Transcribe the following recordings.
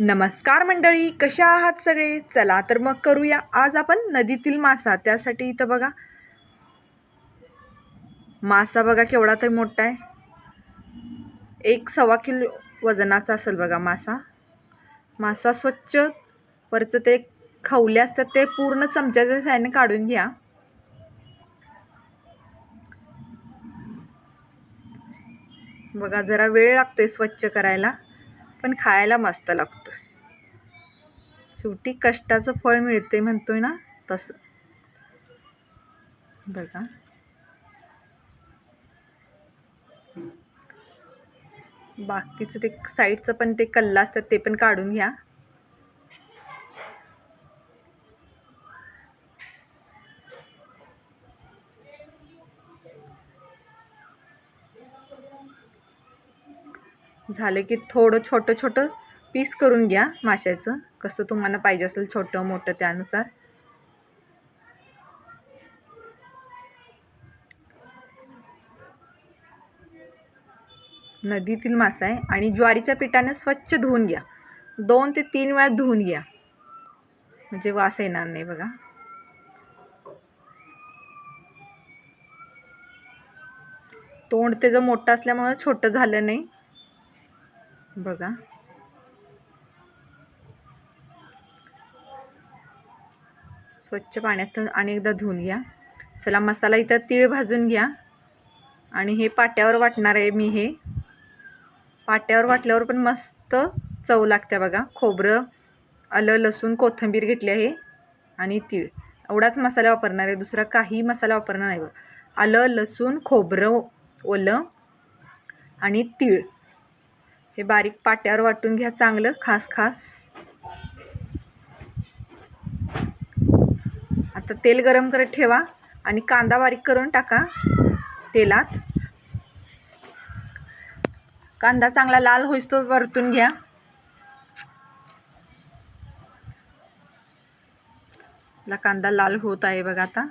नमस्कार मंडळी कशा आहात सगळे? चला तर मग करूया. आज आपण नदीतील मासा त्यासाठी इथं बघा. मासा बघा केवढा तरी मोठा आहे. एक सव्वा किलो वजनाचा असेल बघा मासा. मासा स्वच्छ वरचं ते खवले असतात ते पूर्ण चमच्याच्या साह्याने काढून घ्या. बघा जरा वेळ लागतोय स्वच्छ करायला पण खायला मस्त लागतो. शेवटी कष्टाचं फळ मिळते म्हणतोय ना तसं. बघा बाकीचं ते साईडचं पण ते कल्ला असतात ते पण काढून घ्या. झालं की थोडं छोटं छोटं पीस करून घ्या माशाचं. कसं तुम्हाला पाहिजे असेल छोटं मोठं त्यानुसार. नदीतील मासा आहे. आणि ज्वारीच्या पिठाने स्वच्छ धुवून घ्या. दोन ते तीन वेळा धुवून घ्या. म्हणजे वास येणार नाही बघा. तोंड त्याचं मोठं असल्यामुळं छोटं झालं नाही. बघा. स्वच्छ पाण्यातून आणि एकदा धुवून घ्या. चला मसाला इथं तीळ भाजून घ्या. आणि हे पाट्यावर वाटणार आहे मी हे. पाट्यावर वाटल्यावर पण मस्त चव लागते बघा. खोबरं आलं लसूण कोथिंबीर घेतली आहे आणि तीळ. एवढाच मसाला वापरणार आहे. दुसरा काही मसाला वापरणार नाही बघा. आलं लसूण खोबरं ओलं आणि तीळ. हे बारीक पाट्यावर वाटून घ्या चांगलं खास खास. आता तेल गरम करत ठेवा आणि कांदा बारीक करून टाका तेलात. कांदा चांगला लाल होईस तो परतून घ्या. ला कांदा लाल होत आहे बघा आता.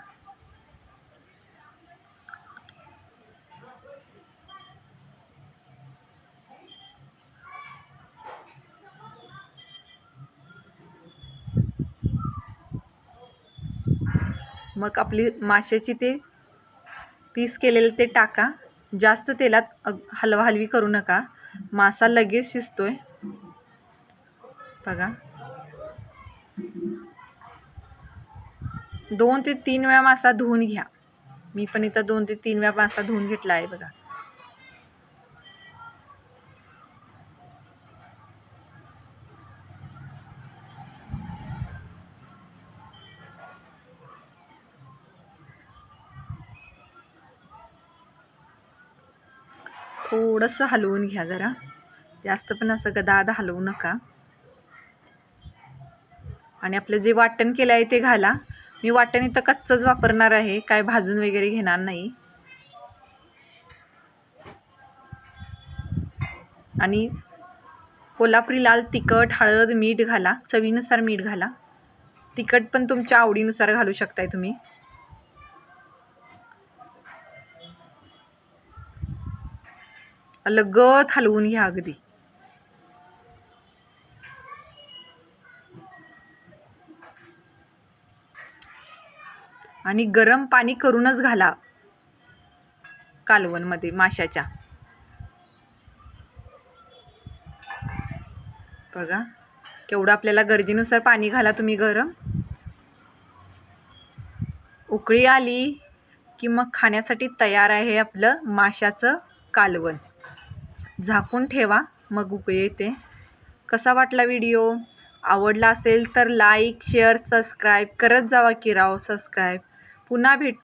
मग आपली माशाची ते पीस केलेलं ते टाका. जास्त तेलात हलवा हलवी करू नका. मासा लगेच शिजतोय. बघा. दोन ते तीन वेळा मासा धुवून घ्या. मी पण इथं दोन ते तीन वेळा मासा धुवून घेतला आहे बघा. थोडंसं हलवून घ्या जरा. जास्त पण असं गदादा हलवू नका. आणि आपलं जे वाटण केलं आहे ते घाला. मी वाटण इथं कच्चंच वापरणार आहे. काय भाजून वगैरे घेणार नाही. आणि कोल्हापुरी लाल तिखट हळद मीठ घाला. चवीनुसार मीठ घाला. तिखट पण तुमच्या आवडीनुसार घालू शकताय तुम्ही. लगत हलवून घ्या अगदी. आणि गरम पाणी करूनच घाला कालवणमध्ये माशाच्या. बघा केवढं आपल्याला गरजेनुसार पाणी घाला तुम्ही गरम. उकळी आली की मग खाण्यासाठी तयार आहे आपलं माशाचं कालवण. झाकून ठेवा. मग उकळी येते कसा वाटला व्हिडिओ? आवडला असेल तर लाईक शेअर सबस्क्राईब. करत जावा की राव सबस्क्राईब. पुन्हा भेट